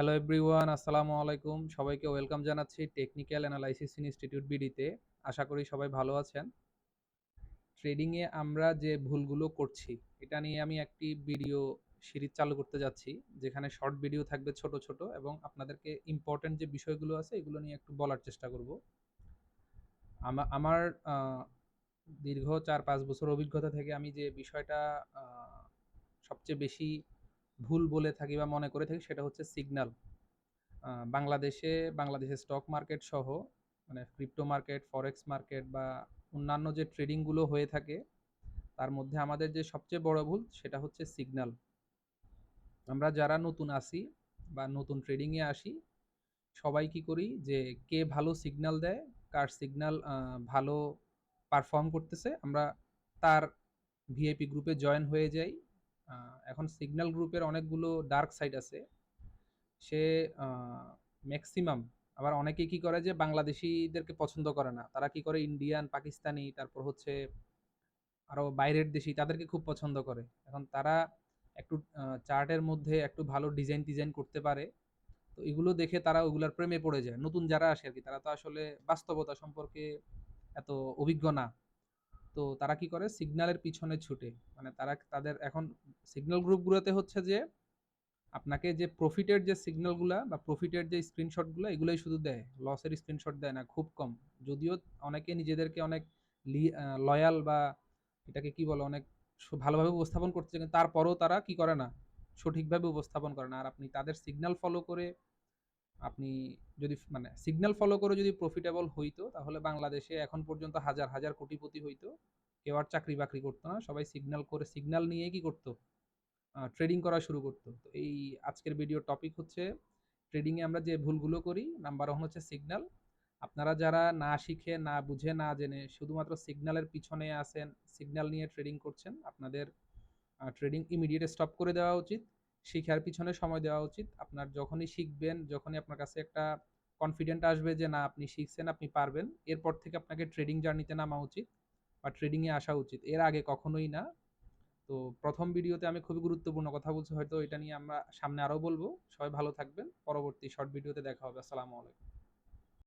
Hello everyone, আসসালামু আলাইকুম। সবাইকে ওয়েলকাম জানাচ্ছি টেকনিক্যাল অ্যানালাইসিস ইনস্টিটিউট বিডিতে। আশা করি সবাই ভালো আছেন। ট্রেডিংয়ে আমরা যে ভুলগুলো করছি, এটা নিয়ে আমি একটি ভিডিও সিরিজ চালু করতে যাচ্ছি, যেখানে শর্ট ভিডিও থাকবে ছোট ছোট এবং আপনাদেরকে ইম্পর্টেন্ট যে বিষয়গুলো আছে, এগুলো নিয়ে একটু বলার চেষ্টা করব। আমার দীর্ঘ চার পাঁচ বছর অভিজ্ঞতা থেকে আমি যে বিষয়টা সবচেয়ে বেশি ভুল বলে থাকি বা মনে করে থাকি সেটা হচ্ছে সিগন্যাল বাংলাদেশে, বাংলাদেশের স্টক মার্কেট সহ মানে ক্রিপ্টো মার্কেট ফরেক্স মার্কেট বা অন্যান্য যে ট্রেডিংগুলো হয়ে থাকে, তার মধ্যে আমাদের যে সবচেয়ে বড় ভুল সেটা হচ্ছে সিগন্যাল আমরা যারা নতুন আসি বা নতুন ট্রেডিংয়ে আসি, সবাই কি করি যে কে ভালো সিগন্যাল দেয়, কার সিগন্যাল ভালো পারফর্ম করতেছে, আমরা তার ভিআইপি গ্রুপে জয়েন হয়ে যাই এখন সিগন্যাল গ্রুপের অনেকগুলো ডার্ক সাইড আছে। সে ম্যাক্সিমাম আবার অনেকে কি করে যে বাংলাদেশিদেরকে পছন্দ করে না। তারা কি করে ইন্ডিয়ান পাকিস্তানি তারপর হচ্ছে আরও বাইরের দেশি তাদেরকে খুব পছন্দ করে। এখন তারা একটু চার্টের মধ্যে একটু ভালো ডিজাইন ডিজাইন করতে পারে। তো এগুলো দেখে তারা ওগুলার প্রেমে পড়ে যায়। নতুন যারা আসে আর কি, তারা তো আসলে বাস্তবতা সম্পর্কে এত অভিজ্ঞ না। তো তারা কি করে? সিগন্যালের পিছনে ছুটে। মানে তারা তাদের এখন সিগন্যাল গ্রুপগুলোতে হচ্ছে যে, আপনাকে যে প্রফিটের যে সিগন্যালগুলো বা প্রফিটের যে স্ক্রিনশটগুলো এগুলোই শুধু দেয়। লসের স্ক্রিনশট দেয় না, খুব কম। যদিও অনেকে নিজেদেরকে অনেক লয়াল বা এটাকে কি বলে? অনেক ভালোভাবে উপস্থাপন করতে কিন্তু তারপরেও তারা কি করে না? সঠিকভাবে উপস্থাপন করে না। আর আপনি তাদের সিগন্যাল ফলো করে আপনি যদি মানে সিগন্যাল ফলো করে যদি প্রফিটেবল হইতো, তাহলে বাংলাদেশে এখন পর্যন্ত হাজার হাজার কোটিপতি হইতো। কেউ আর চাকরি বাকরি করতো না। সবাই সিগন্যাল করে সিগন্যাল নিয়ে কি করতো? ট্রেডিং করা শুরু করতো। তো এই আজকের ভিডিওর টপিক হচ্ছে ট্রেডিংয়ে আমরা যে ভুলগুলো করি নাম্বার ওয়ান হচ্ছে সিগন্যাল আপনারা যারা না শিখে, না বুঝে, না জেনে, শুধুমাত্র সিগন্যালের পিছনে আসেন সিগন্যাল নিয়ে ট্রেডিং করছেন, আপনাদের ট্রেডিং ইমিডিয়েট স্টপ করে দেওয়া উচিত। শিখার পিছনে সময় দেওয়া উচিত। আপনার যখনই শিখবেন, যখনই আপনার কাছে একটা কনফিডেন্ট আসবে যে, না, আপনি শিখছেন, আপনি পারবেন, এরপর থেকে আপনাকে ট্রেডিং জার্নিতে নামা উচিত বা ট্রেডিংয়ে আসা উচিত। এর আগে কখনোই না। তো প্রথম ভিডিওতে আমি খুবই গুরুত্বপূর্ণ কথা বলছি, হয়তো এটা নিয়ে আমরা সামনে আরও বলব। সবাই ভালো থাকবেন। পরবর্তী শর্ট ভিডিওতে দেখা হবে। আসসালামু আলাইকুম।